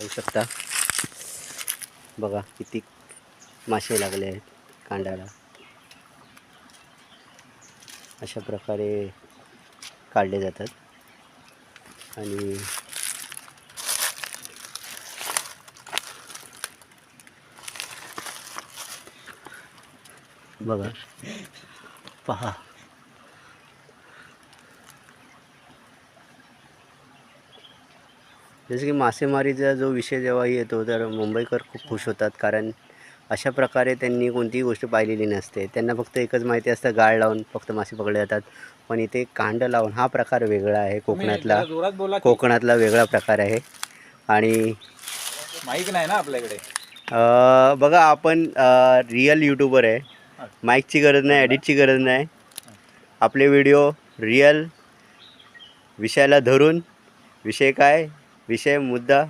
पाहू शकता. बघा किती मासे लागले आहेत कांड्याला. अशा प्रकारे काढले जातात. आणि बघा. पहा. जसं की मासेमारीचा जो विषय जेव्हा येतो तर मुंबईकर खूप खुश होतात. कारण अशा प्रकारे त्यांनी कोणतीही गोष्ट पाहिलेली नसते. त्यांना फक्त एकच माहिती असतं गाळ लावून फक्त मासे पकडले जातात. पण इथे कांड लावून हा प्रकार वेगळा आहे. कोकणातला कोकणातला वेगळा प्रकार आहे. आणि माईक नाही ना आपल्याकडे. बघा आपण रिअल यूट्यूबर आहे. माईकची गरज नाही एडिटची गरज नाही. आपले व्हिडिओ रिअल विषयाला धरून विषय काय विषय मुद्दा